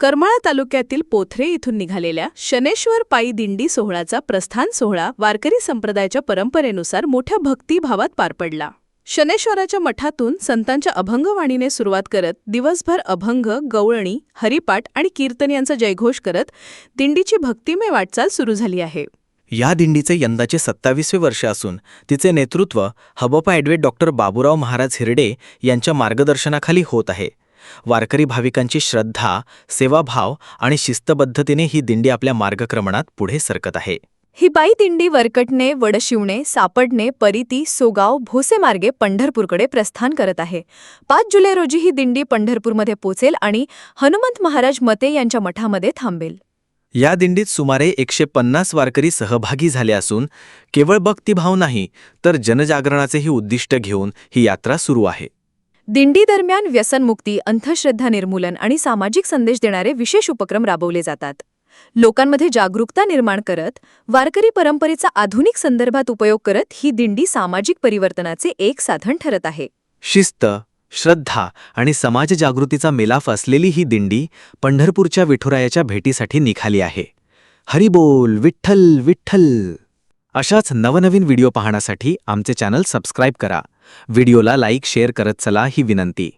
करमाळा तालुक्यातील पोथरे इथून निघालेल्या शनेश्वर पायी दिंडी सोहळाचा प्रस्थान सोहळा वारकरी संप्रदायाच्या परंपरेनुसार मोठ्या भक्तिभावात पार पडला. शनेश्वराच्या मठातून संतांच्या अभंगवाणीने सुरुवात करत दिवसभर अभंग गवळणी हरिपाठ आणि कीर्तन यांचा जयघोष करत दिंडीची भक्तिमय वाटचाल सुरू झाली आहे. या दिंडीचे यंदाचे सत्तावीसवे वर्ष असून तिचे नेतृत्व हबपा ॲडव्हेट डॉक्टर बाबूराव महाराज हिरडे यांच्या मार्गदर्शनाखाली होत आहे. वारकरी भाविकांची श्रद्धा सेवाभाव आणि शिस्तबद्धतेने ही दिंडी आपल्या मार्गक्रमणात पुढे सरकत आहे. ही बाई दिंडी वरकटणे वडशिवणे सापडणे परिती सोगाव भोसे मार्गे पंढरपूरकडे प्रस्थान करत आहे. पाच जुलै रोजी ही दिंडी पंढरपूरमध्ये पोचेल आणि हनुमंत महाराज मते यांच्या मठामध्ये थांबेल. या दिंडीत सुमारे एकशे पन्नास वारकरी सहभागी झाले असून केवळ भक्तिभाव नाही तर जनजागरणाचेही उद्दिष्ट घेऊन ही यात्रा सुरू आहे. दिंडी दरम्यान व्यसनमुक्ती अंधश्रद्धा निर्मूलन आणि सामाजिक संदेश देणारे विशेष उपक्रम राबवले जातात. लोकांमध्ये जागरूकता निर्माण करत वारकरी परंपरेचा आधुनिक संदर्भात उपयोग करत ही दिंडी सामाजिक परिवर्तनाचे एक साधन ठरत आहे. शिस्त श्रद्धा आणि समाज जागृतीचा मेलाफ असलेली ही दिंडी पंढरपूरच्या विठुरायाच्या भेटीसाठी निघाली आहे. हरिबोल विठ्ठल विठ्ठल! अशाच नवनवीन व्हिडिओ पाहण्यासाठी आमचे चॅनल सबस्क्राईब करा. व्हिडिओला लाईक शेअर करत चला ही विनंती.